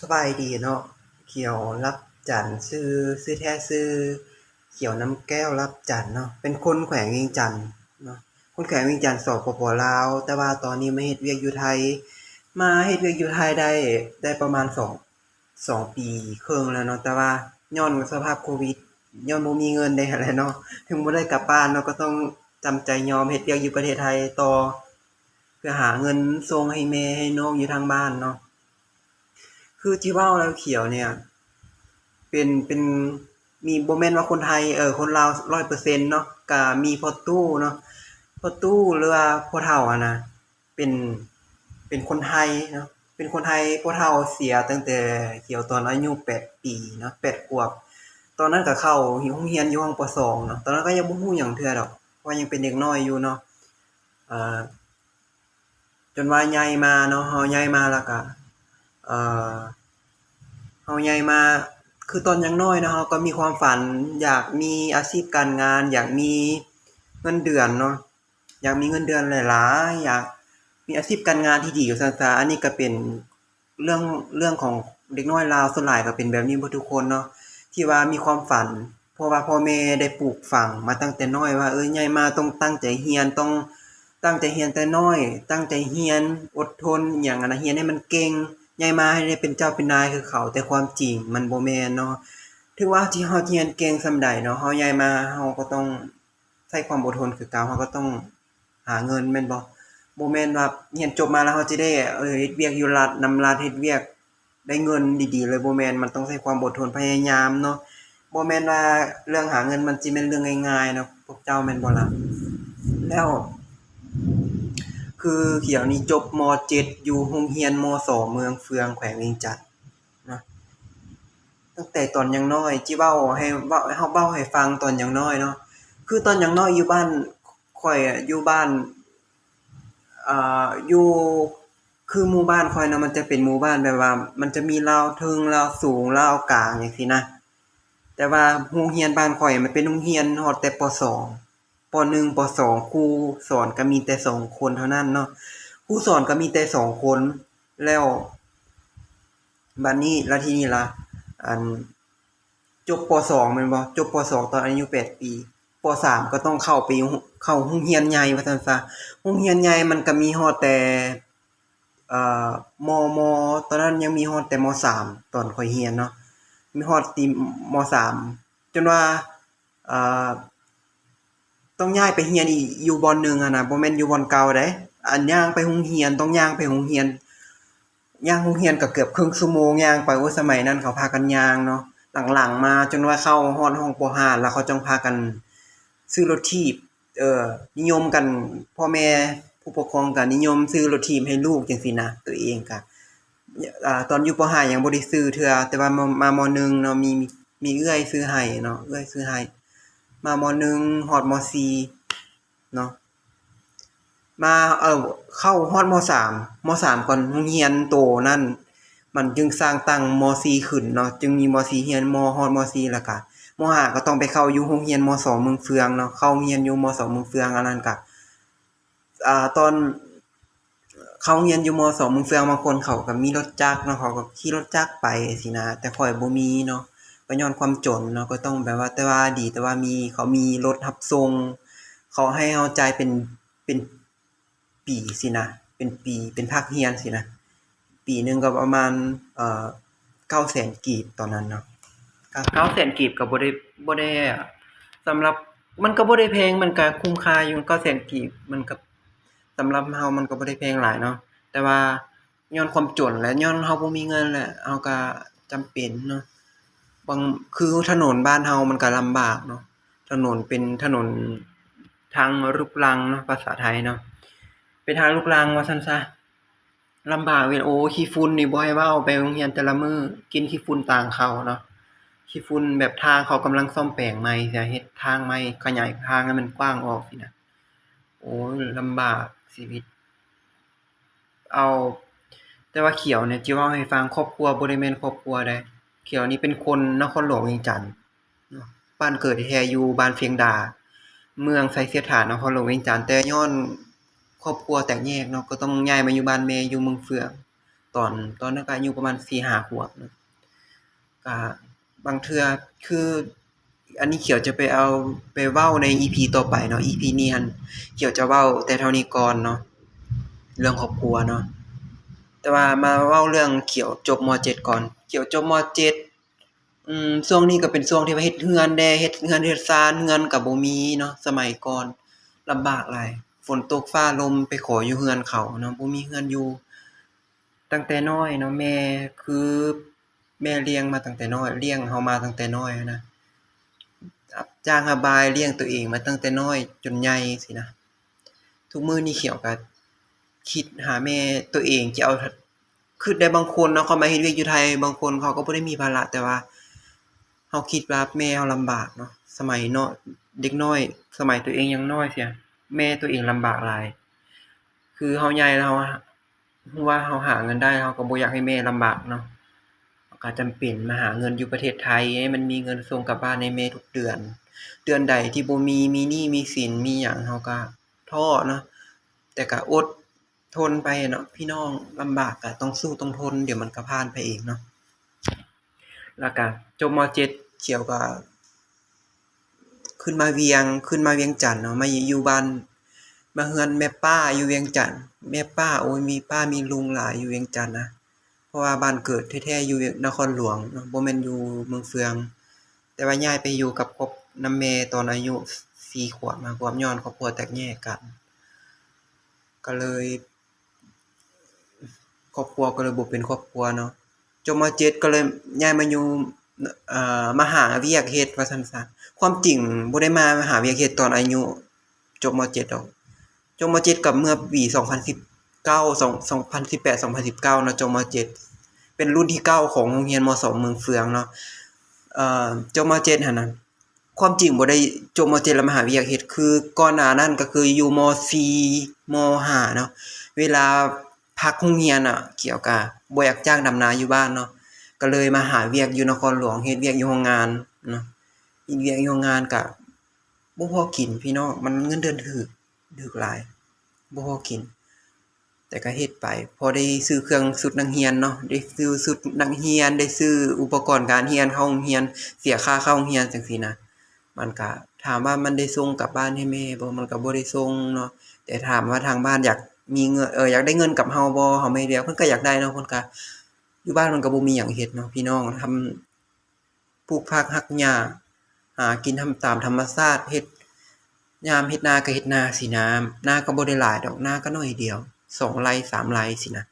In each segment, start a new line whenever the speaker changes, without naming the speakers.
สบายดีเนาะเขียวรับจันทน์ชื่อชื่อแท้ชื่อเขียวน้ำแก้วรับจันทน์เนาะเป็นคนแขวงเวียงจันทน์เนาะคนแขวงเวียงจันทน์สปป.ลาว แต่ว่าตอนนี้มาเฮ็ดเวียกอยู่ไทย มาเฮ็ดเวียกอยู่ไทยได้ได้ประมาณสองสองปีครึ่งแล้วเนาะแต่ว่าญ้อนสภาพโควิดญ้อนบ่มีเงินได้หั้นแหละเนาะถึงบ่ได้กลับบ้านเนาะก็ต้องจำใจยอมเฮ็ดเวียกอยู่ประเทศไทยต่อ เพื่อหาเงินส่งให้แม่ให้น้องอยู่ทางบ้านเนาะ คือที่ว้าแล้วเขียวเนี่ย เป็นเป็นมีโบ่แมนว่าคนไทยเออคนลาว100%เปอร์เซ็นต์เนาะก็มีพอตู้เนาะพอตู้หรือว่าพอเฒ่าอะนะเป็นเป็นคนไทยเนาะเป็นคนไทยพอเฒ่าเสียตั้งแต่เขียวตอนอายุ8ปีเนาะ8ขวบ ตอนนั้นก็เข้าโรงเรียนอยู่ห้องป.2เนาะตอนนั้นก็ยังบ่รู้หยังเทื่อดอกเพราะว่ายังเป็นเด็กน้อยอยู่เนาะอ่าจนว่าใหญ่มาเนาะเราใหญ่มาแล้วก็ เอ่อเราใหญ่มาคือตอนยังน้อยเนาะเราก็มีความฝัน อยากมีอาชีพการงาน อยากมีเงินเดือนเนาะอยากมีเงินเดือนหลายๆอยากมีอาชีพการงานที่ดีว่าซั่นซะอันนี้ก็เป็นเรื่องเรื่องของเด็กน้อยลาวส่วนหลายก็เป็นแบบนี้เบิดทุกคนเนาะที่ว่ามีความฝัน เพราะว่าพ่อแม่ได้ปลูกฝังมาตั้งแต่น้อยว่าเออใหญ่มาต้องตั้งใจเรียนต้องตั้งใจเรียนแต่น้อย ตั้งใจเรียนอดทนอิหยังนะเรียนให้มันเก่ง ใหญ่มาให้ได้เป็นเจ้าเป็นนายคือเขา แต่ความจริงมันโบแมนเนาะถึงว่าที่เราเรียนเก่งส่ำใดเนาะเราใหญ่มาเราก็ต้องใช้ความอดทนคือเก่าเราก็ต้องหาเงินแม่นบ่บ่แม่นว่าเรียนจบมาแล้วเราจะได้เออเฮ็ดเวียกอยู่รัฐนำรัฐเฮ็ดเวียกได้เงินดีๆเลยบ่แม่นมันต้องใช้ความอดทนพยายามเนาะบ่แม่นว่าเรื่องหาเงินมันสิแม่นเรื่องง่ายๆเนาะพวกเจ้าแม่นบ่ล่ะแล้ว คือเขียวนี่จบม.7อยู่โรงเรียนม.2เมืองเฟืองแขวงเวียงจันทน์นะตั้งแต่ตอนยังน้อยจิเว้าให้เว้าเราเว้าให้ฟังตอนยังน้อยเนาะคือตอนยังน้อยอยู่บ้านข้อยอยู่บ้านอ่าอยู่คือหมู่บ้านข้อยนะมันจะเป็นหมู่บ้านแบบว่า มันจะมีราวเทิงราวสูงราวกลางจังซี้นะแต่ว่าโรงเรียนบ้านข้อยมันเป็นโรงเรียนฮอดแต่ป.2 ป.1ป.2ครูสอนก็มีแต่2คนเท่านั้นเนาะครูสอนก็มีแต่2คนแล้วบัดนี้แล้วทีนี้ล่ะอันจบป.2แม่นบ่จบป.2ตอนอายุ8ปีป.3ก็ต้องเข้าไปเข้าโรงเรียนใหญ่ว่าซั่นซะโรงเรียนใหญ่มันก็มีฮอดแต่อ่าม.ม.ตอนนั้นยังมีฮอดแต่ม.3ตอนข้อยเรียนเนาะมีฮอดติม.3จนว่าอ่า ต้องย้ายไปเรียนอีกอยู่บอนหนึ่งอะนะบ่แม่นอยู่บอนเก่าเดะอันย่างไปโรงเรียนต้องย่างไปโรงเรียนย่างโรงเรียนก็เกือบครึ่งชั่วโมงย่างไปโอ้สมัยนั้นเขาพากันย่างเนาะหลังๆมาจนว่าเข้าฮอดห้องป.5 แล้วเขาจังพากันซื้อรถถีบเอ่อนิยมกันพ่อแม่ผู้ปกครองก็นิยมซื้อรถถีบให้ลูกจังซี้นะตัวเองก็อ่าตอนอยู่ป.5 ยังบ่ได้ซื้อเทื่อแต่ว่ามมาม.1 เนาะมีมีเอื้อยซื้อให้เนาะเอื้อยซื้อให้ มาม.1ฮอดม.4เนาะมาเอ่อเข้าฮอดม.3ม.3ก่อนโรงเรียนโตนั้นมันจึงสร้างตั้งม.4ขึ้นเนาะจึงมีม.4เรียนมฮอดม.4แล้วก็ม.5ก็ต้องไปเข้าอยู่โรงเรียนม.2เมืองเฟืองเนาะเข้าโรงเรียนอยู่ม.2เมืองเฟืองอันนั้นก็อ่าตอนเข้าเรียนอยู่ม.2เมืองเฟืองบางคนเขาก็มีรถจักรเนาะเขาก็ขี่รถจักรไปจังซี้นะ แต่ข้อยบ่มีเนาะ ก็ญ้อนความจนเนาะก็ต้องแบบว่าแต่ว่าดีแต่ว่ามีเขามีรถรับส่งเขาให้เราใจเป็นเป็นปีซี้นะเป็นปีเป็นภาคเรียนซี้นะปีหนึ่งก็ประมาณเอ่อ900,000กีบตอนนั้นเนาะเก็900,000กีบก็บ่ได้บ่ได้สำหรับมันก็บ่ได้แพงมันก็คุ้มค่าอยู่900,000กีบมันก็สำหรับเรามันก็บ่ได้แพงหลายเนาะแต่ว่าญ้อนความจนและญ้อนเราบ่มีเงินแหละเราก็จำเป็นเนาะ บางคือถนนบ้านเรามันก็ลำบากเนาะถนนเป็นถนนทางลูกรังเนาะภาษาไทยเนาะเป็นทางลูกรังว่าซั่นซะลำบากเว้ยโอ้ขี้ฝุ่นนี่บ่ให้ว้าไปโรงเรียนแต่ละมื้อกินขี้ฝุ่นต่างเขาเนาะขี้ฝุ่นแบบทางเขากำลังซ่อมแปลงใหม่สินะเฮ็ดทางใหม่ขยายทางให้มันกว้างออกซี้นะโอ้ลำบากชีวิต เอา แต่ว่าเขียวเนี่ยจิเว้าให้ฟังครอบครัวบ่ได้แม่นครอบครัวใด เขียวนี่เป็นคนนครหลวงเวียงจันทน์บ้านเกิดแทอยู่บ้านเฟียงดา เมืองไสเสียฐานนครหลวงเวียงจันทน์แต่ญ้อนครอบครัวแตกแยกเนาะก็ต้องย้ายมาอยู่บ้านแม่อยู่เมืองเฟือง ตอนตอนนั้นก็อายุประมาณ4-5ขวบเนาะก็บางเทือคืออันนี้เขียวจะไปเอาไปเว้าใน EP ต่อไปเนาะ EP นี้หั้นเขียวจะเว้าแต่เท่านี้ก่อนเนาะเรื่องครอบครัวเนาะแต่ว่ามาเว้าเรื่องเขียวจบม .7 ก่อน เขียวจบม .7 อืมช่วงนี้ก็เป็นช่วงที่ว่าเฮ็ดเรือนแหน่เฮ็ดเรือนเฮ็ดซานเรือนก็บ่มีเนาะสมัยก่อนลำบากหลายฝนตกฟ้าลมไปขออยู่เรือนเขาเนาะบ่มีเรือนอยู่ ตั้งแต่น้อยเนาะแม่คือแม่เลี้ยงมาตั้งแต่น้อยเลี้ยงเรามาตั้งแต่น้อยนะจ้างระบายเลี้ยงตัวเองมาตั้งแต่น้อยจนใหญ่ซี้นะทุกมื้อนี้เขียวก็คิดหาแม่ตัวเองจะเอา คิดได้บางคนเนาะเขามาเฮ็ดเวียกอยู่ไทย บางคนเขาก็บ่ได้มีภาระแต่ว่าเราคิดว่าแม่เราลำบากเนาะสมัยเนาะเด็กน้อย สมัยตัวเองยังน้อยเสียแม่ตัวเองลำบากหลาย คือเราใหญ่แล้วเราว่าเราหาเงินได้เราก็บ่อยากให้แม่ลำบากเนาะก็จำเป็นมาหาเงินอยู่ประเทศไทยให้มันมีเงินส่งกลับบ้านให้แม่ทุกเดือน เดือนใดที่บ่มีมีหนี้มีสินมีหยังเราก็ท้อเนาะแต่ก็อด ทนไปเนาะพี่น้องลำบากก็ต้องสู้ต้องทน เดี๋ยวมันก็ผ่านไปเองเนาะแล้วก็จบม .7 เขียวก็ขึ้นมาเวียงขึ้นมาเวียงจันทน์เนาะมาอยู่บ้านมาเฮือนแม่ป้าอยู่เวียงจันทน์แม่ป้าโอ้ยมีป้ามีลุงหลายอยู่เวียงจันทน์นะเพราะว่าบ้านเกิดแท้ๆอยู่นครหลวงเนาะบ่แม่นอยู่เมืองเฟือง แต่ว่าย้ายไปอยู่กับครอบนำแม่ตอนอายุ4ขวบมาความย้อนครอบครัวแตกแยกกัน ก็เลย ครอบครัวก็เลยบ่เป็นครอบครัวเนาะจบม .7 ก็เลยย้ายมาอยู่เอ่อมหาเวียกเฮ็ดว่าซั่นซะความจริงบ่ได้มามหาเวียกเฮ็ดตอนอายุจบม .7 ดอกจบม .7 ก็เมื่อปี2019 2018 2019เนาะจบม .7 เป็นรุ่นที่เก้าของโรงเรียนม .2 เมืองเฟืองเนาะเอ่อจบม .7 หั่นน่ะความจริงบ่ได้จบม .7 แล้วมหาเวียกเฮ็ดคือก่อนหน้านั้นก็คืออยู่ม .4 ม .5 เนาะเวลา พักโรงเรียนน่ะ เกี่ยวกับบ่อยากจ้างดำนาอยู่บ้านเนาะก็เลยมาหาเวียกอยู่นครหลวงเฮ็ดเวียกอยู่โรงงานเนาะเฮ็ดเวียกอยู่โรงงานก็บ่พอกินพี่น้องมันเงินเดือนถูกถูกหลายบ่พอกิน แต่ก็เฮ็ดไป พอได้ซื้อเครื่องชุดนักเรียนเนาะได้ซื้อชุดนักเรียนได้ซื้ออุปกรณ์การเรียนเข้าโรงเรียน เสียค่าเข้าโรงเรียนจังซี่นะมันก็ถามว่ามันได้ส่งกลับบ้านให้แม่บ่มันก็บ่ได้ส่งเนาะแต่ถามว่าทางบ้านอยาก มีเงินเอออยากได้เงินกับเราบ่เฮาไม่เรียกเพิ่นก็อยากได้เนาะเพิ่นก็อยู่บ้านมันก็บ่มีหยังเฮ็ดเนาะพี่น้องทำปลูกผักรักหญ้าหากินทำตามธรรมชาติเฮ็ดยามเฮ็ดนาก็เฮ็ดนาสินะนาก็บ่ได้หลายดอกนาก็น้อยเดียว2ไร่3ไร่สินะ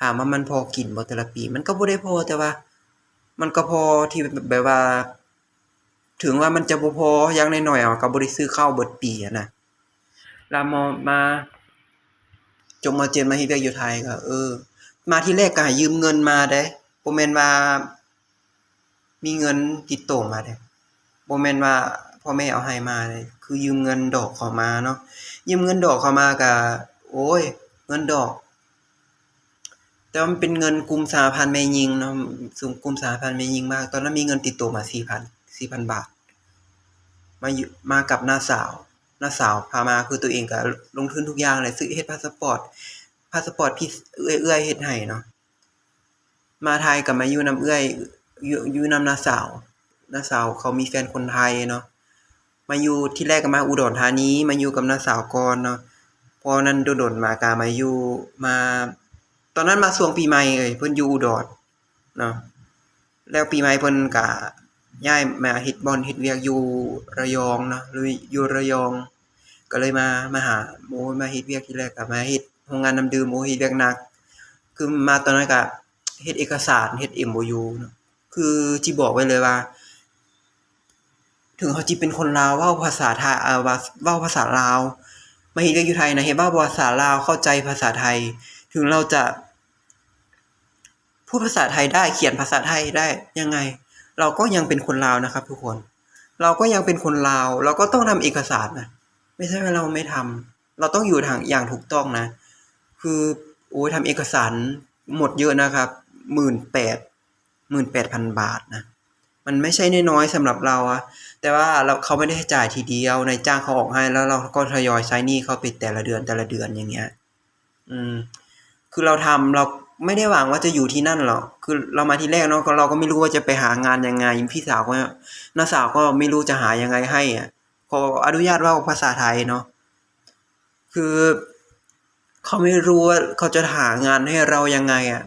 ถามว่ามันพอกินบ่แต่ละปี มันก็บ่ได้พอแต่ว่า มันก็พอที่แบบว่า ถึงว่ามันจะบ่พออย่างน้อยๆอะก็บ่ได้ซื้อข้าวเบิดปีอะนะแล้วมมา จบม .7 มาฮ็ดเวียกอยู่ไทยก็เออ มาที่แรกก็ให้ยืมเงินมาเด้โบแมนว่า มีเงินติดโตมาเด้โบแมนว่าพ่อแม่เอาให้มาเด้คือยืมเงินดอกเขามาเนาะยืมเงินดอกเขามาก็โอ๊ยเงินดอก แต่มันเป็นเงินกลุ่มสหพันธ์แม่หญิงเนาะสูงกลุ่มสหพันธ์แม่หญิงมาก ตอนนั้นมีเงินติดตัวมา4,000 4,000บาท มาอยู่มากับน้าสาว น้าสาวพามาคือตัวเองก็ลงทุนทุกอย่างเลยซื้อเฮ็ดพาสปอร์ตพาสปอร์ตที่เอื้อยๆเฮ็ดให้เนาะมาไทยก็มาอยู่นำเอื้อยอยู่อยู่นำน้าสาวน้าสาวเขามีแฟนคนไทยเนาะมาอยู่ที่แรกก็มาอุดรธานีมาอยู่กับน้าสาวก่อนเนาะพอนั้นโดนๆมาก็มาอยู่มา ตอนนั้นมาช่วงปีใหม่เอ้ยเพิ่นอยู่อุดรเนาะแล้วปีใหม่เพิ่นก็ย้ายมาเฮ็ดบอนเฮ็ดเวียกอยู่ระยองเนาะหรืออยู่ระยอง ก็เลยมามาหาโอ้ยมาเฮ็ดเวียกที่แรกก็มาเฮ็ดโรงงานน้ำดื่มโอ้เฮ็ดเวียกหนัก คือมาตอนนั้นก็เฮ็ดเอกสารเฮ็ด MOU เนาะคือสิบอกไว้เลยว่า ถึงเขาสิเป็นคนลาวเว้าภาษาไทยเอ่อว่าเว้าภาษาลาวมาเฮ็ดเวียกอยู่ไทยนะเฮ็ดเว้าภาษาลาวเข้าใจภาษาไทย ถึงเราจะพูดภาษาไทยได้เขียนภาษาไทยได้ยังไง เราก็ยังเป็นคนลาวนะครับ ทุกคน เราก็ยังเป็นคนลาว เราก็ต้องทำเอกสารนะ ไม่ใช่ว่าเราไม่ทำเราต้องอยู่ทางอย่างถูกต้องนะ คือโอ้ยทำเอกสารหมดเยอะนะครับ18,000 18,000บาทนะ มันไม่ใช่น้อยๆสำหรับเราอะแต่ว่าเราเขาไม่ได้จ่ายทีเดียวนายจ้างเขาออกให้แล้วเราก็ทยอยใช้หนี้เขาไปแต่ละเดือนแต่ละเดือนอย่างเงี้ย อืม คือเราทำเราไม่ได้หวังว่าจะอยู่ที่นั่นหรอกคือเรามาที่แรกเนาะเราก็ไม่รู้ว่าจะไปหางานยังไงพี่สาวก็น้าสาวก็ไม่รู้จะหายังไงให้อะ ขออนุญาตว่าภาษาไทยเนาะคือเขาไม่รู้ว่าเขาจะหางานให้เรายังไงอะ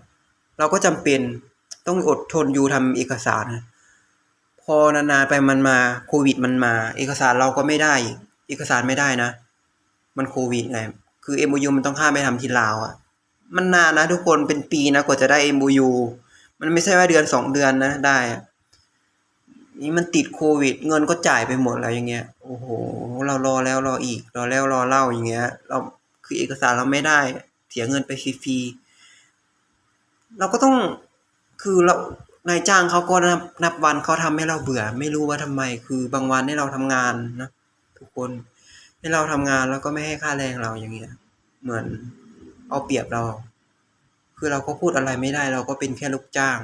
เราก็จำเป็นต้องอดทนอยู่ทำเอกสาร พอนานๆไปมันมาโควิดมันมา เอกสารเราก็ไม่ได้ เอกสารไม่ได้นะ มันโควิดไงคือ MOU มันต้องข้ามไปทำที่ลาวอะ มันนานนะทุกคนเป็นปีนะกว่าจะได้ MOU มันไม่ใช่ว่าเดือนสองเดือนนะได้ นี่มันติดโควิด เงินก็จ่ายไปหมดแล้วอย่างเงี้ย โอ้โห เรารอแล้วรออีก รอแล้วรอเล่าอย่างเงี้ย เราคือเอกสารเราไม่ได้ เสียเงินไปฟรีๆเราก็ต้องคือเรานายจ้างเขาก็นับนับวันเขาทำให้เราเบื่อ ไม่รู้ว่าทำไม คือบางวันให้เราทำงานนะทุกคนให้เราทำงานแล้วก็ไม่ให้ค่าแรงเราอย่างเงี้ย เหมือนเอาเปรียบเรา คือเราก็พูดอะไรไม่ได้ เราก็เป็นแค่ลูกจ้าง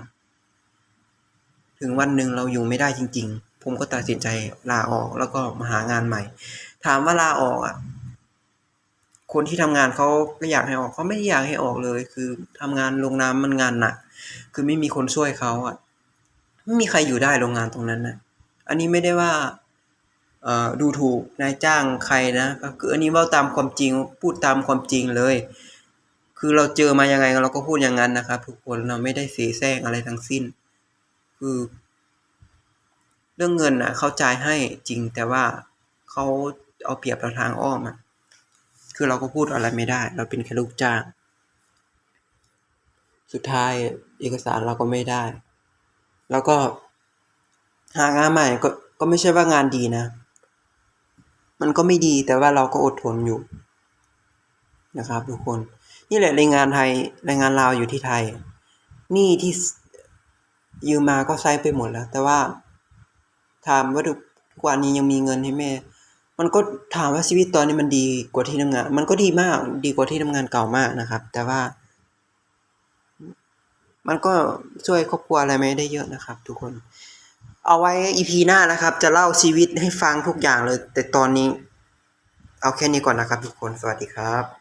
ถึงวันหนึ่งเราอยู่ไม่ได้จริง ๆ ผมก็ตัดสินใจลาออกแล้วก็มาหางานใหม่ ถามว่าลาออกอะ คนที่ทำงานเขาก็อยากให้ออกเขาไม่อยากให้ออกเลย คือทำงานโรงน้ำมันงานหนักคือไม่มีคนช่วยเขาอะไม่มีใครอยู่ได้โรงงานตรงนั้นนะอันนี้ไม่ได้ว่าดูถูกนายจ้างใครนะก็คืออันนี้เว่าตามความจริงพูดตามความจริงเลย คือเราเจอมายังไงเราก็พูดอย่างนั้นนะครับทุกคนเราไม่ได้เสแสร้งอะไรทั้งสิ้น คือเรื่องเงินนะเขาจ่ายให้จริงแต่ว่าเขาเอาเปรียบเราทางอ้อมอะคือเราก็พูดอะไรไม่ได้ เราเป็นแค่ลูกจ้าง สุดท้ายเอกสารเราก็ไม่ได้ แล้วก็หางานใหม่ก็ก็ไม่ใช่ว่างานดีนะ มันก็ไม่ดีแต่ว่าเราก็อดทนอยู่ นะครับทุกคน นี่แหละแรงงานไทยแรงงานลาวอยู่ที่ไทย นี่ที่ ยืมมาก็ใช้ไปหมดแล้ว แต่ว่าถามว่าทุกวันนี้ยังมีเงินให้แม่ มันก็ถามว่าชีวิตตอนนี้มันดีกว่าที่ทำงาน มันก็ดีมากดีกว่าที่ทำงานเก่ามากนะครับ แต่ว่า มันก็ช่วยครอบครัวอะไรไม่ได้เยอะนะครับ ทุกคน เอาไว้ EP หน้านะครับ จะเล่าชีวิตให้ฟังทุกอย่างเลย แต่ตอนนี้ เอาแค่นี้ก่อนนะครับ ทุกคนสวัสดีครับ